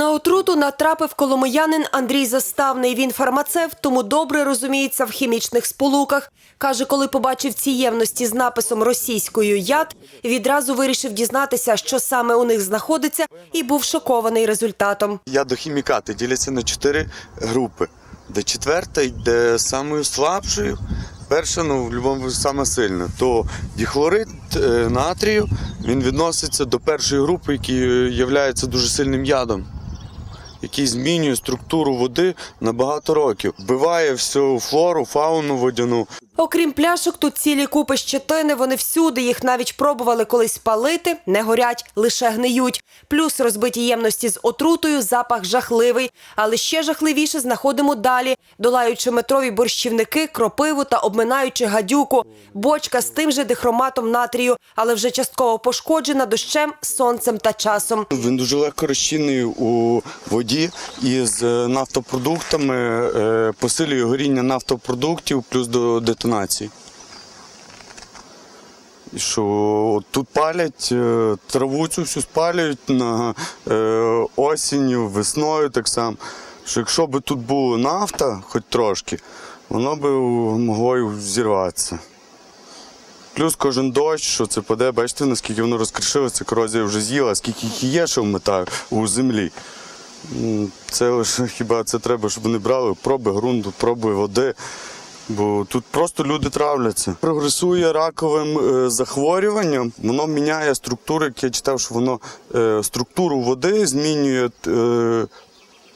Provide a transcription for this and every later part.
На отруту натрапив коломиянин Андрій Заставний. Він фармацевт, тому добре розуміється в хімічних сполуках. Каже, коли побачив ці ємності з написом російською яд, відразу вирішив дізнатися, що саме у них знаходиться, і був шокований результатом. Ядохімікати діляться на чотири групи, де четверта йде самою слабшою. Перша, ну, в будь-якому саме сильна, то діхлорид е, натрію він відноситься до першої групи, який є дуже сильним ядом, який змінює структуру води на багато років. Вбиває всю флору, фауну водяну. Окрім пляшок, тут цілі купи щетини. Вони всюди їх навіть пробували колись палити, не горять, лише гниють. Плюс розбиті ємності з отрутою, запах жахливий. Але ще жахливіше знаходимо далі, долаючи метрові борщівники, кропиву та обминаючи гадюку. Бочка з тим же дихроматом натрію, але вже частково пошкоджена дощем, сонцем та часом. Він дуже легко розчинний у воді і з нафтопродуктами е, посилює горіння нафтопродуктів плюс до детонації. І що от тут палять е, траву цю всю спалюють на е, осінню, весною так само. Що якщо б тут була нафта, хоч трошки, воно б могло зірватися. Плюс кожен дощ, що це паде, бачите, наскільки воно розкришилося, корозія вже з'їла, скільки їх є, що в метах у землі. Це лише хіба це треба, щоб вони брали проби ґрунту, проби води. Бо тут просто люди травляться. Прогресує раковим е, захворюванням, воно міняє структуру, як я читав, що воно е, структуру води змінює. Е,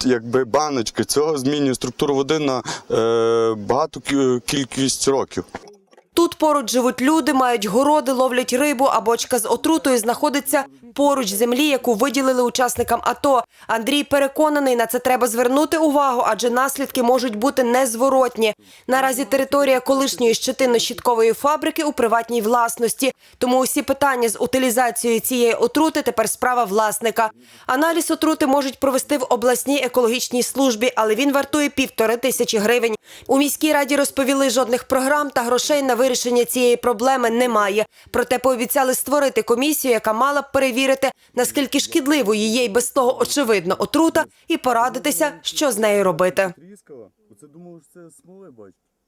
Якби баночки цього змінює структуру води на е, багату кількість років. Тут поруч живуть люди, мають городи, ловлять рибу, а бочка з отрутою знаходиться поруч землі, яку виділили учасникам АТО. Андрій переконаний, на це треба звернути увагу, адже наслідки можуть бути незворотні. Наразі територія колишньої щетинно-щіткової фабрики у приватній власності. Тому усі питання з утилізацією цієї отрути тепер справа власника. Аналіз отрути можуть провести в обласній екологічній службі, але він вартує півтори тисячі гривень. У міській раді розповіли, жодних програм та грошей на вирішення цієї проблеми немає. Проте пообіцяли створити комісію, яка мала б перевірити, наскільки шкідливою є й без того очевидно отрута, і порадитися, що з нею робити. Це думав, це смоли бачите.